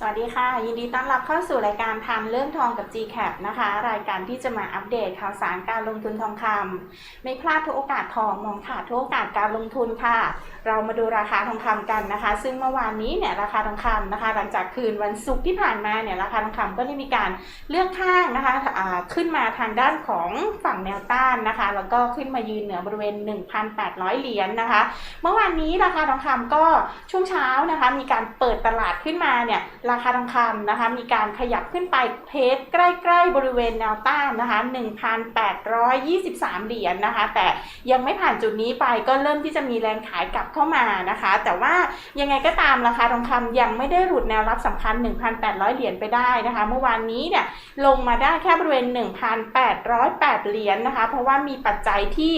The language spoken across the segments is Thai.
สวัสดีค่ะ ยินดีต้อนรับเข้าสู่รายการทำเรื่องทองกับ GCAP นะคะ รายการที่จะมาอัปเดตข่าวสารการลงทุนทองคำไม่พลาดทุกโอกาสทองมองขาดทุกโอกาสการลงทุนค่ะ เรามาดูราคาทองคำกันนะคะ ซึ่งเมื่อวานนี้เนี่ยราคาทองคำนะคะ หลังจากคืนวันศุกร์ที่ผ่านมาเนี่ยราคาทองคำก็ได้มีการเลือกข้างนะคะอ่าขึ้นมาทางด้านของฝั่งแนวต้านนะคะ แล้วก็ขึ้นมายืนเหนือบริเวณ 1,800 เหรียญนะคะ เมื่อวานนี้ราคาทองคำก็ช่วงเช้านะคะ มีการเปิดตลาดขึ้นมาเนี่ยราคาทองคำนะคะมีการขยับขึ้นไปเทสใกล้ๆบริเวณแนวต้านนะคะ 1,823 เหรียญนะคะ แต่ยังไม่ผ่านจุดนี้ไปก็เริ่มที่จะมีแรงขายกลับเข้ามานะคะ แต่ว่ายังไงก็ตามราคาทองคำยังไม่ได้หลุดแนวรับสำคัญ 1,800 เหรียญไปได้นะคะ เมื่อวานนี้เนี่ยลงมาได้แค่บริเวณ 1,808 เหรียญนะคะ เพราะว่ามีปัจจัยที่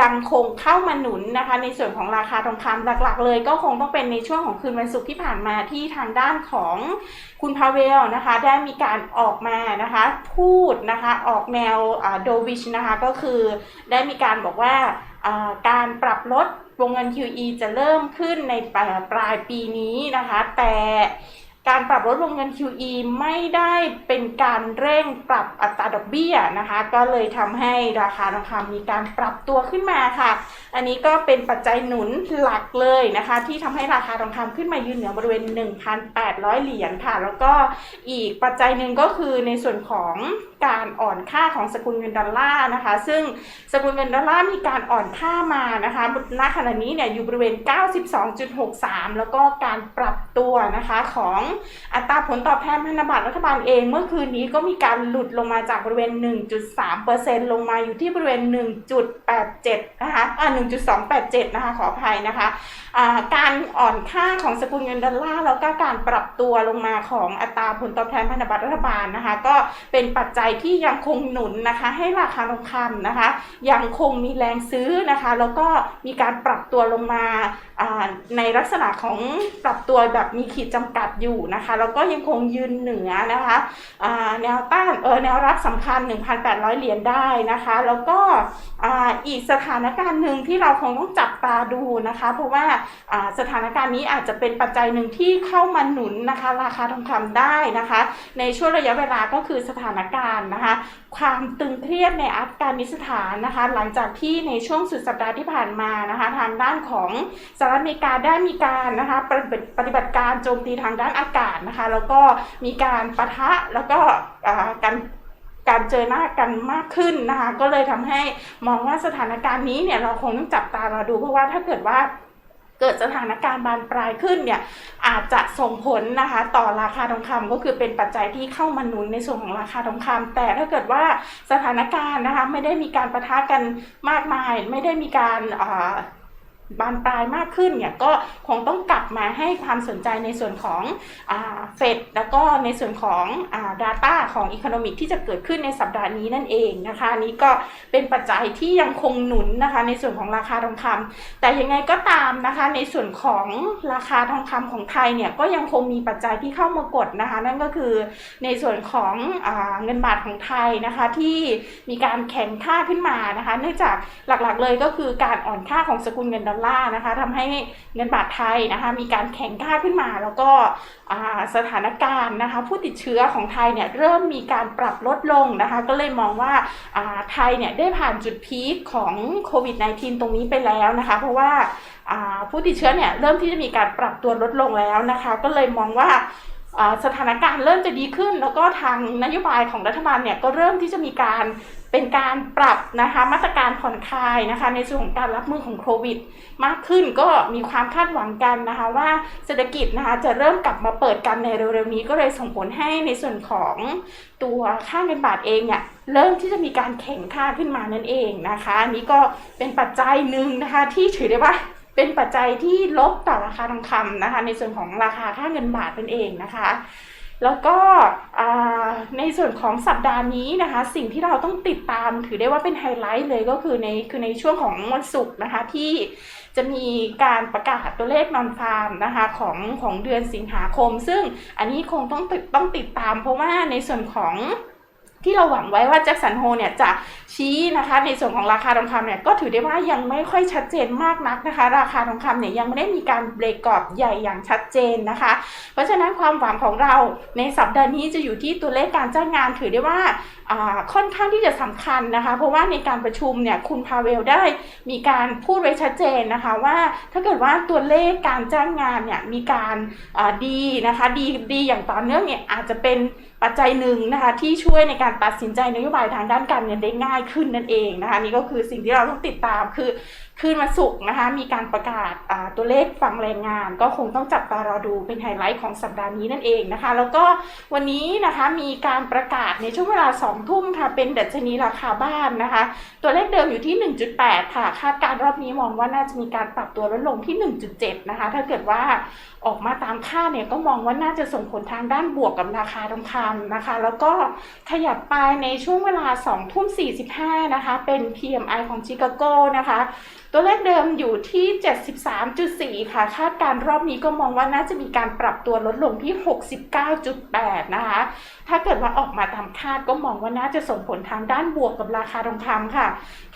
ยังคงเข้ามาหนุนนะคะ ในส่วนของราคาทองคำหลักๆ เลยก็คงต้องเป็นในช่วงของคืนวันศุกร์ที่ผ่านมาที่ทางด้านของคุณพาเวลนะคะ ได้มีการออกมานะคะ พูดนะคะออกแนวโดวิชนะคะ ก็คือได้มีการบอกว่าการปรับลดวงเงิน QE จะเริ่มขึ้นในปลายปีนี้นะคะ แต่ การปรับลดวงเงิน QE ไม่ได้เป็นการเร่งปรับอัตราดอกเบี้ยนะคะ ก็เลยทำให้ราคาทองคำมีการปรับตัวขึ้นมาค่ะอันนี้ก็เป็นปัจจัยหนุนหลักเลยนะคะ ที่ทำให้ราคาทองคำขึ้นมายืนเหนือบริเวณ 1,800 เหรียญค่ะ แล้วก็อีกปัจจัยหนึ่งก็คือในส่วนของการอ่อนค่าของสกุลเงินดอลลาร์นะคะ ซึ่งสกุลเงินดอลลาร์มีการอ่อนค่ามานะคะณขณะนี้เนี่ยอยู่บริเวณ 92.63 แล้วก็การปรับตัวนะคะของอัตราผลตอบแทนพันธบัตรรัฐบาลเอง เมื่อคืนนี้ก็มีการหลุดลงมาจากบริเวณ 1.3%ลงมาอยู่ที่บริเวณ 1.87 นะคะอ่า1.287 นะคะขออภัยนะคะการอ่อนค่าของสกุลเงินดอลลาร์แล้วก็การปรับตัวลงมาของอัตราผลตอบแทนพันธบัตรรัฐบาลนะคะ ก็เป็นปัจจัยที่ยังคงหนุนนะคะ ให้ราคาทองคำนะคะ ยังคงมีแรงซื้อนะคะ แล้วก็มีการปรับตัวลงมา ในลักษณะของปรับตัวแบบมีขีดจำกัดอยู่นะคะ แล้วก็ยังคงยืนเหนือนะคะแนวต้านเออแนวรับสำคัญ 1,800 เหรียญได้นะคะ แล้วก็อีกสถานการณ์หนึ่งที่เราคงต้องจับตาดูนะคะ เพราะว่าอ่าสถานการณ์นี้อาจจะเป็นปัจจัยหนึ่งที่เข้ามาหนุนนะคะ ราคาทองคำได้นะคะ ในช่วงระยะเวลาก็คือสถานการณ์นะคะความตึงเครียดในอัฟกานิสถานนะคะ หลังจากที่ในช่วงสุดสัปดาห์ที่ผ่านมานะคะ ทางด้านของสหรัฐอเมริกาได้มีการนะคะปฏิบัติปฏิบัติการโจมตีทางด้านอากาศนะคะ แล้วก็มีการปะทะแล้วก็การการเจอหน้ากันมากขึ้นนะคะ ก็เลยทำให้มองว่าสถานการณ์นี้เนี่ยเราคงต้องจับตาเราดูเพราะว่าถ้าเกิดว่า เกิดสถานการณ์บานปลายขึ้นเนี่ยอาจจะส่งผลนะคะต่อราคาทองคำก็คือเป็นปัจจัยที่เข้ามาหนุนในส่วนของราคาทองคำแต่ถ้าเกิดว่าสถานการณ์นะคะไม่ได้มีการประทะกันมากมาย ไม่ได้มีการ บานปลายมากขึ้นเนี่ยก็คงต้องกลับมาให้ความสนใจในส่วนของเฟดแล้วก็ในส่วนของอ่า data ของ Economic ที่จะเกิดขึ้นในสัปดาห์นี้นั่นเองนะคะนี้ก็เป็นปัจจัยที่ยังคงหนุนนะคะในส่วนของราคาทองคำแต่ยังไงก็ตามนะคะในส่วนของราคาทองคำของไทยเนี่ยก็ยังคงมีปัจจัยที่เข้ามากดนะคะนั่นก็คือในส่วนของอเงินบาทของไทยนะคะที่มีการแข็งค่าขึ้นมานะคะเนื่องจากหลักๆเลยก็คือการอ่อนค่าของสกุลเงินดอลลาร์นะคะทำให้เงินบาทไทยนะคะมีการแข็งค่าขึ้นมา แล้วก็สถานการณ์นะคะผู้ติดเชื้อของไทยเนี่ยเริ่มมีการปรับลดลงนะคะก็เลยมองว่าาไทยเนี่ยได้ผ่านจุดพีคของโควิด -19 ตรงนี้ไปแล้วนะคะ เพราะว่าาผู้ติดเชื้อเนี่ยเริ่มที่จะมีการปรับตัวลดลงแล้วนะคะ ก็เลยมองว่าสถานการณ์เริ่มจะดีขึ้น แล้วก็ทางนโยบายของรัฐบาลเนี่ยก็เริ่มที่จะมีการ เป็นการปรับนะคะมาตรการผ่อนคลายนะคะในส่วนของการรับมือของโควิด มากขึ้นก็มีความคาดหวังกันนะคะว่าเศรษฐกิจนะคะจะเริ่มกลับมาเปิดกันในเร็วๆนี้ก็เลยส่งผลให้ในส่วนของตัวค่าเงินบาทเองเนี่ยเริ่มที่จะมีการแข่งค่าขึ้นมานั่นเองนะคะอันนี้ก็เป็นปัจจัยหนึ่งนะคะที่ถือได้ว่าเป็นปัจจัยที่ลบต่อราคาทองคำนะคะในส่วนของราคาค่าเงินบาทนั่นเองนะคะ แล้วก็ในส่วนของสัปดาห์นี้นะคะ สิ่งที่เราต้องติดตามถือได้ว่าเป็นไฮไลท์เลยก็คือในคือในช่วงของวันศุกร์นะคะที่จะมีการประกาศตัวเลขนอนฟาร์มนะคะของของเดือนสิงหาคม ซึ่งอันนี้คงต้องติดต้องติดตามเพราะว่าในส่วนของ ที่เราหวังไว้ว่าแจ็คสันโฮเนี่ยจะชี้นะคะ ในส่วนของราคาทองคำเนี่ยก็ถือได้ว่ายังไม่ค่อยชัดเจนมากนักนะคะ ราคาทองคำเนี่ยยังไม่ได้มีการเบรกกรอบใหญ่อย่างชัดเจนนะคะ เพราะฉะนั้นความหวังของเราในสัปดาห์นี้จะอยู่ที่ตัวเลขการจ้างงานถือได้ว่าค่อนข้างที่จะสำคัญนะคะ เพราะว่าในการประชุมเนี่ยคุณพาเวลได้มีการพูดไว้ชัดเจนนะคะว่าถ้าเกิดว่าตัวเลขการจ้างงานเนี่ยมีการดีนะคะดีดีอย่างต่อเนื่องเนี่ยอาจจะเป็น ปัจจัยหนึ่งนะคะที่ช่วยในการตัดสินใจนโยบายทางด้านการเงินได้ง่ายขึ้นนั่นเองนะคะนี่ก็คือสิ่งที่เราต้องติดตามคือ คืนวันศุกร์นะคะ มีการประกาศตัวเลขฝั่งแรงงาน ก็คงต้องจับตารอดูเป็นไฮไลท์ของสัปดาห์นี้นั่นเองนะคะ แล้วก็วันนี้นะคะมีการประกาศในช่วงเวลา2ทุ่มค่ะ เป็นดัชนีราคาบ้านนะคะ ตัวเลขเดิมอยู่ที่ 1.8 ค่ะ คาดการรอบนี้มองว่าน่าจะมีการปรับตัวลดลงที่ 1.7 นะคะ ถ้าเกิดว่าออกมาตามคาดเนี่ยก็มองว่าน่าจะส่งผลทางด้านบวกกับราคาทองคำนะคะ แล้วก็ขยับไปในช่วงเวลา2ทุ่ม45นะคะ เป็น PMI ของชิคาโกนะคะตัวเลขเดิมอยู่ที่ 73.4 ค่ะ คาดการรอบนี้ก็มองว่าน่าจะมีการปรับตัวลดลงที่ 69.8 นะคะ ถ้าเกิดว่าออกมาตามคาดก็มองว่าน่าจะส่งผลทางด้านบวกกับราคาทองคำค่ะ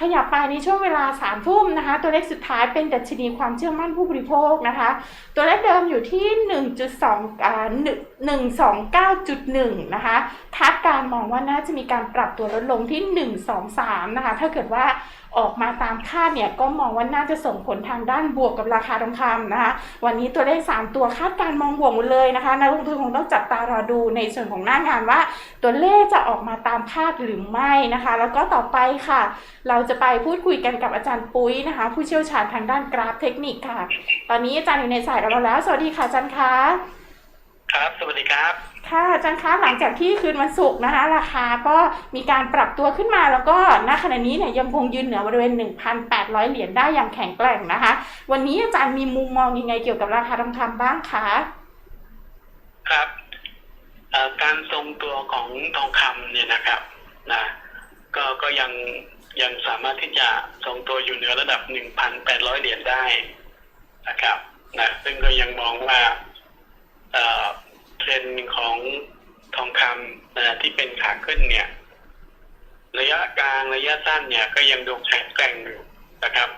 ขยับไปในช่วงเวลา 3 ทุ่มนะคะ ตัวเลขสุดท้ายเป็นดัชนีความเชื่อมั่นผู้บริโภคนะคะ ตัวเลขเดิมอยู่ที่ 1.2อ่า129.1 นะคะ คาดการมองว่าน่าจะมีการปรับตัวลดลงที่ 123 นะคะ ถ้าเกิดว่า ออกมาตามคาดเนี่ยก็มองว่าน่าจะส่งผลทางด้านบวกกับราคาทองคำนะคะ วันนี้ตัวเลข 3 ตัวคาดการมองบวกหมดเลยนะคะนักลงทุนคงต้องจับตารอดูในส่วนของหน้างานว่า ตัวเลขจะออกมาตามคาดหรือไม่นะคะ แล้วก็ต่อไปค่ะ เราจะไปพูดคุยกันกับอาจารย์ปุ้ยนะคะ ผู้เชี่ยวชาญทางด้านกราฟเทคนิคค่ะ ตอนนี้อาจารย์อยู่ในสายกับเราแล้ว สวัสดีค่ะอาจารย์คะครับ สวัสดีครับ ค่ะอาจารย์คะหลังจากที่คืนวันศุกร์นะคะ ราคาก็มีการปรับตัวขึ้นมาแล้วก็ณขณะนี้เนี่ยยังคงยืนเหนือบริเวณ 1,800 เหรียญได้อย่างแข็งแกร่งนะคะ วันนี้อาจารย์มีมุมมองยังไงเกี่ยวกับราคาทองคำบ้างคะครับการทรงตัวของทองคำเนี่ยนะครับนะก็ก็ยังยังสามารถที่จะทรงตัวอยู่เหนือระดับ 1,800 เหรียญได้นะครับนะซึ่งก็ยังมองว่า เทรนด์ของทองคำนะที่เป็นขาขึ้นเนี่ย ระยะกลางระยะสั้นเนี่ย ก็ยังดูแข็งแกร่งอยู่นะครับ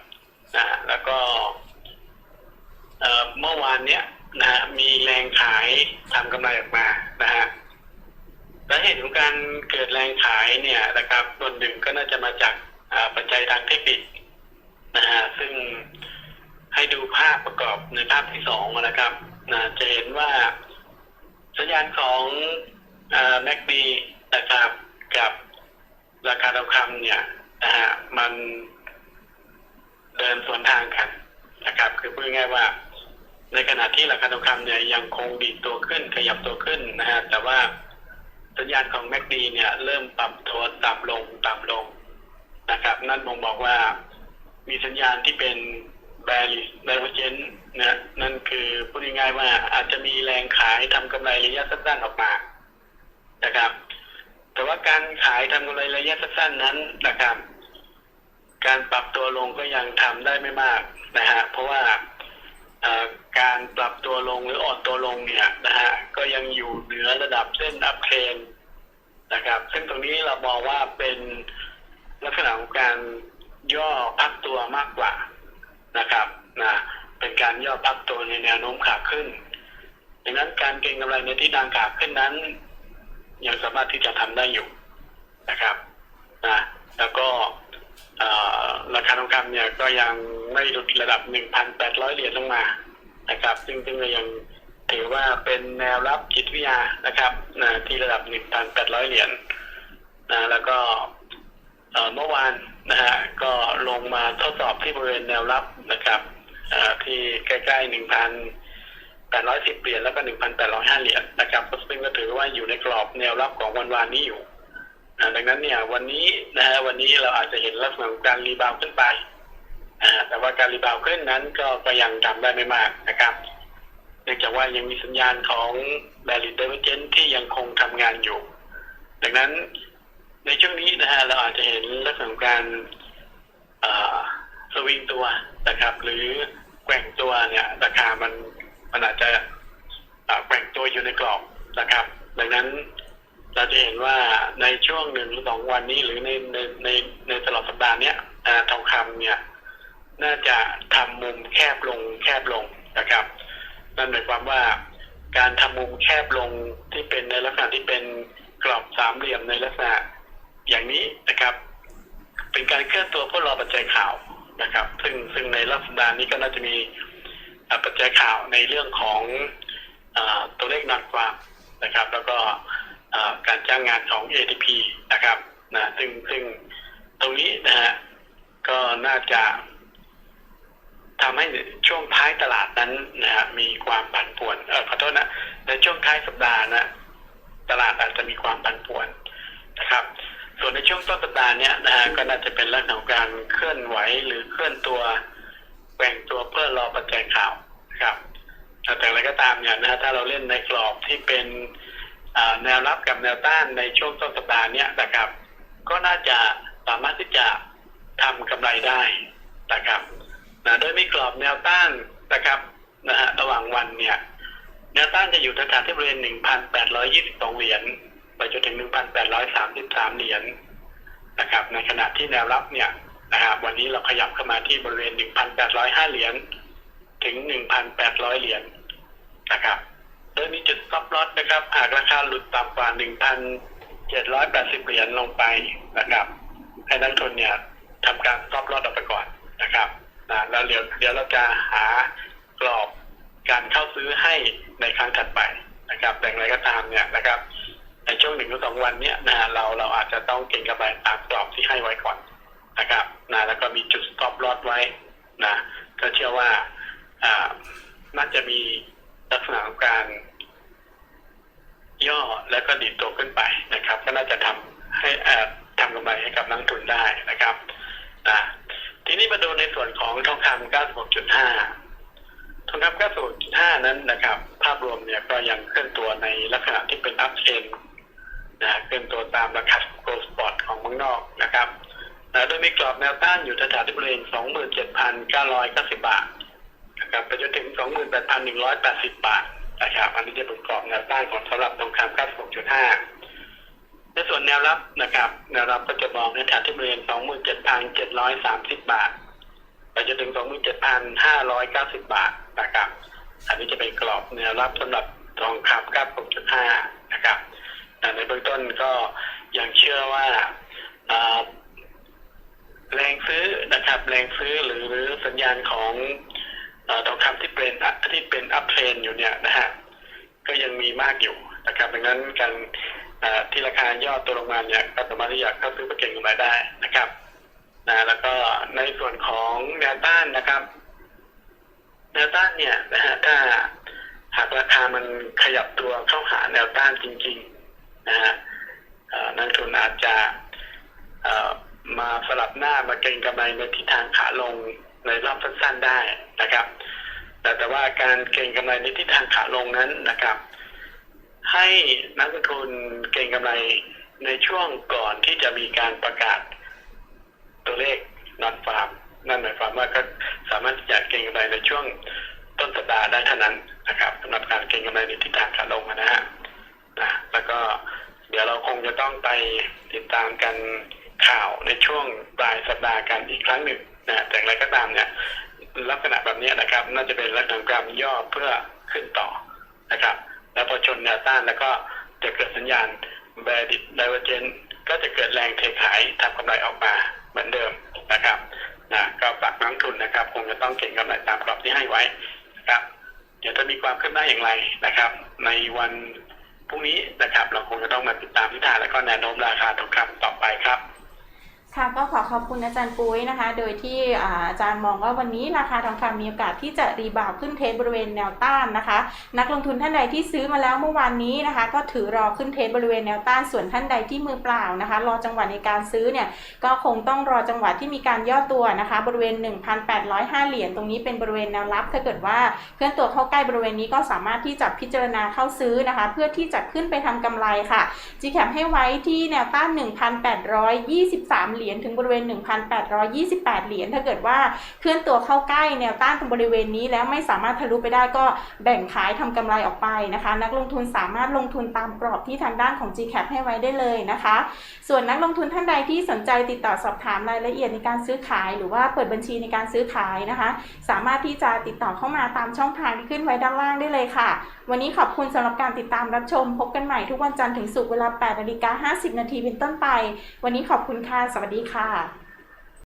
นะแล้วก็เมื่อวานเนี้ยนะฮะมีแรงขายทำกำไรออกมานะฮะสาเหตุของการเกิดแรงขายเนี่ยนะครับส่วนหนึ่งก็น่าจะมาจากปัจจัยทางเทคนิคนะฮะซึ่งให้ดูภาพประกอบในภาพที่สองนะครับนะจะเห็นว่า สัญญาณของแม็กดีนะครับกับราคาทองคำเนี่ยนะฮะมันเดินสวนทางกันนะครับ คือพูดง่ายๆว่า ในขณะที่ราคาทองคำเนี่ยยังคงดีตัวขึ้นขยับตัวขึ้นนะฮะแต่ว่าสัญญาณของ MACD เนี่ย เริ่มปรับตัวต่ำลงต่ำลงนะครับ นั่นบ่งบอกว่ามีสัญญาณที่เป็น bearish divergence นะนั่นคือพูดง่ายๆว่าอาจจะมีแรงขายทำกำไรระยะสั้นๆออกมานะครับ แต่ว่าการขายทำกำไรระยะสั้นๆนั้นนะครับ การปรับตัวลงก็ยังทำได้ไม่มากนะฮะเพราะว่าการปรับตัวลงหรืออ่อนตัวลงเนี่ยนะฮะก็ยังอยู่เหนือระดับเส้นอัพเทรนนะครับ ซึ่งตรงนี้เรามองว่าเป็นลักษณะของการย่อพักตัวมากกว่า นะครับนะเป็นการย่อพักตัวในแนวโน้มขาขึ้นดังนั้นการเก็งกำไรในที่ทางขาขึ้นนั้น ยังสามารถที่จะทำได้อยู่นะครับนะแล้วก็ราคาทองคำเนี่ยก็ยังไม่หลุดระดับ 1,800 เหรียญลงมานะครับ ซึ่งซึ่งก็ยังถือว่าเป็นแนวรับจิตวิทยานะครับนะที่ระดับ 1,800 เหรียญนะแล้วก็ เมื่อวานนะฮะก็ลงมาทดสอบที่บริเวณแนวรับนะครับที่ใกล้ๆ1,810เหรียญแล้วก็1,805เหรียญนะครับซึ่งก็ถือว่าอยู่ในกรอบแนวรับของวันวานนี้อยู่ดังนั้นเนี่ยวันนี้นะฮะวันนี้เราอาจจะเห็นลักษณะของการรีบาวด์ขึ้นไปแต่ว่าการรีบาวด์ขึ้นนั้นก็ก็ยังทำได้ไม่มากนะครับเนื่องจากว่ายังมีสัญญาณของ b a r r i e r Divergence ที่ยังคงทำงานอยู่ ดังนั้น ในช่วงนี้นะฮะเราอาจจะเห็นลักษณะของการสวิงตัวนะครับ หรือแกว่งตัวเนี่ยราคามันมันอาจจะแกว่งตัวอยู่ในกรอบนะครับ ดังนั้นเราจะเห็นว่าในช่วงหนึ่งหรือสองวันนี้หรือในในในในตลอดสัปดาห์เนี้ยทองคำเนี่ยน่าจะทำมุมแคบลงแคบลงนะครับ นั่นหมายความว่าการทำมุมแคบลงที่เป็นในลักษณะที่เป็นกรอบสามเหลี่ยมในลักษณะ อย่างนี้นะครับ เป็นการเคลื่อนตัวเพื่อรอปัจจัยข่าวนะครับ ซึ่งซึ่งในรอบสัปดาห์นี้ก็น่าจะมีปัจจัยข่าวในเรื่องของอตัวเลขนักความนะครับ แล้วก็การจ้างงานของ ATP นะครับนะซึ่งซึ่งตรงนี้นะฮะก็น่าจะทำให้ช่วงท้ายตลาดนั้นนะฮะมีความผันผวนเออขอโทษนะในช่วงท้ายสัปดาห์นะตลาดอาจจะมีความผันผวนนะครับ ส่วนในช่วงต้นสัปดาห์เนี้ยนะฮะก็น่าจะเป็นลักษณะของการเคลื่อนไหวหรือเคลื่อนตัวแกว่งตัวเพื่อรอปัจจัยข่าวครับแต่อย่างไรก็ตามเนี่ยนะฮะถ้าเราเล่นในกรอบที่เป็นแนวรับกับแนวต้านในช่วงต้นสัปดาห์เนี้ยนะครับ ก็น่าจะสามารถที่จะทำกำไรได้นะครับนะโดยมีกรอบแนวต้านนะครับนะฮะระหว่างวันเนี่ยแนวต้านจะอยู่แถวๆที่บริเวณ1,822 เหรียญ ไปจนถึง 1,833 เหรียญนะครับ ในขณะที่แนวรับเนี่ยนะครับวันนี้เราขยับเข้ามาที่บริเวณ 1,805 เหรียญถึง 1,800 เหรียญนะครับโดยมีจุด stop loss นะครับ หากราคาหลุดต่ำกว่า 1,780 เหรียญลงไปนะครับให้นักลงทุนเนี่ยทำการ stop loss ออกไปก่อนนะครับนะแล้วเดี๋ยวเดี๋ยวเราจะหากรอบการเข้าซื้อให้ในครั้งถัดไปนะครับแต่อย่างไรก็ตามเนี่ยนะครับ ในช่วงหนึ่งหรือสองวันเนี้ยนะเราเราอาจจะต้องเก็งกำไรตามกรอบที่ให้ไว้ก่อนนะครับนะแล้วก็มีจุด stop loss ไว้นะก็เชื่อว่าอ่าน่าจะมีลักษณะของการ ย่อแล้วก็ดีดตัวขึ้นไปนะครับ ก็น่าจะทำให้อ่อทำกำไรให้กับนักทุนได้นะครับนะทีนี้มาดูในส่วนของทองคำ96.5 ทองคำ96.5 นั้นนะครับ ภาพรวมเนี่ยก็ยังเคลื่อนตัวในลักษณะที่เป็นอัพเทรน นะเคลื่อนตัวตามราคาโกลสปอร์ตของเมืองนอกนะครับนะโดยมีกรอบแนวต้านอยู่แถวๆที่บริเวณ27,990 บาทนะครับไปจนถึง 28,180 บาทนะครับอันนี้จะเป็นกรอบแนวต้านของสำหรับทองคำ96.5 ในส่วนแนวรับนะครับแนวรับก็จะมองในแถวที่บริเวณ27,730 บาทไปจนถึง 27,590 บาทนะครับอันนี้จะเป็นกรอบแนวรับสำหรับทองคำ96.5 นะครับ ในเบื้องต้นก็ยังเชื่อว่าแรงซื้อนะครับ แรงซื้อหรือหรือสัญญาณของอทองคำที่เป็นที่เป็นอัพเทรนอยู่เนี่ยนะฮะก็ยังมีมากอยู่นะครับดังนั้นการที่ราคาย่อตัวลงมาเนี่ยก็สามารถที่จะเข้าซื้อประเก็งกำไรได้นะครับนะแล้วก็ในส่วนของแนวต้านนะครับแนวต้านเนี่ยนะฮะถ้าหากราคามันขยับตัวเข้าหาแนวต้านจริง ๆ นะฮะนักลงทุนอาจจะมาสลับหน้ามาเก็งกำไรในทิศทางขาลงในรอบสั้นๆได้นะครับ แต่แต่ว่าการเก็งกำไรในทิศทางขาลงนั้นนะครับ ให้นักลงทุนเก็งกำไรในช่วงก่อนที่จะมีการประกาศตัวเลขนอนฟาร์มนั่นหมายความว่าก็สามารถจะเก็งกำไรในช่วงต้นสัปดาห์ได้เท่านั้นนะครับสำหรับการเก็งกำไรในทิศทางขาลงนะฮะ แล้วก็เดี๋ยวเราคงจะต้องไปติดตามกันข่าวในช่วงปลายสัปดาห์กันอีกครั้งหนึ่งนะแต่อย่างไรก็ตามเนี่ยลักษณะแบบนี้นะครับ น่าจะเป็นลักษณะการย่อเพื่อขึ้นต่อนะครับ แล้วพอชนแนวต้านแล้วก็จะเกิดสัญญาณแบดิดไดเวอร์เจนก็จะเกิดแรงเทขายทำกำไรออกมาเหมือนเดิมนะครับนะก็ฝากนักทุนนะครับ คงจะต้องเก็งกำไรตามกรอบที่ให้ไว้นะครับ เดี๋ยวจะมีความคืบหน้าอย่างไรนะครับ ในวัน พรุ่งนี้นะครับเราคงจะต้องมาติดตามทิศทางและก็แนวโน้มราคาทองคำต่อไปครับ ค่ะก็ขอขอบคุณอาจารย์ปุ้ยนะคะ โดยที่อาจารย์มองว่าวันนี้ราคาทองคำมีโอกาสที่จะรีบาวขึ้นเทสบริเวณแนวต้านนะคะ นักลงทุนท่านใดที่ซื้อมาแล้วเมื่อวานนี้นะคะ ก็ถือรอขึ้นเทสบริเวณแนวต้านส่วนท่านใดที่มือเปล่านะคะ รอจังหวะในการซื้อเนี่ยก็คงต้องรอจังหวะที่มีการย่อตัวนะคะ บริเวณ 1,805 เหรียญตรงนี้เป็นบริเวณแนวรับ ถ้าเกิดว่าเคลื่อนตัวเข้าใกล้บริเวณนี้ก็สามารถที่จะพิจารณาเข้าซื้อนะคะ เพื่อที่จะขึ้นไปทำกำไรค่ะ GCAP ให้ไว้ที่แนวต้าน 1,823เหรียญรียญถึงบริเวณ 1,828 เหรียญถ้าเกิดว่าเคลื่อนตัวเข้าใกล้แนวต้านตรงบริเวณนี้แล้วไม่สามารถทะลุไปได้ก็แบ่งขายทำกำไรออกไปนะคะ นักลงทุนสามารถลงทุนตามกรอบที่ทางด้านของ GCAP ให้ไว้ได้เลยนะคะ ส่วนนักลงทุนท่านใดที่สนใจติดต่อสอบถามรายละเอียดในการซื้อขายหรือว่าเปิดบัญชีในการซื้อขายนะคะ สามารถที่จะติดต่อเข้ามาตามช่องทางที่ขึ้นไว้ด้านล่างได้เลยค่ะวันนี้ขอบคุณสำหรับการติดตามรับชม พบกันใหม่ทุกวันจันทร์ถึงศุกร์เวลา8นาฬิกา50 นาทีเป็นต้นไป วันนี้ขอบคุณค่ะ สวัสดีค่ะ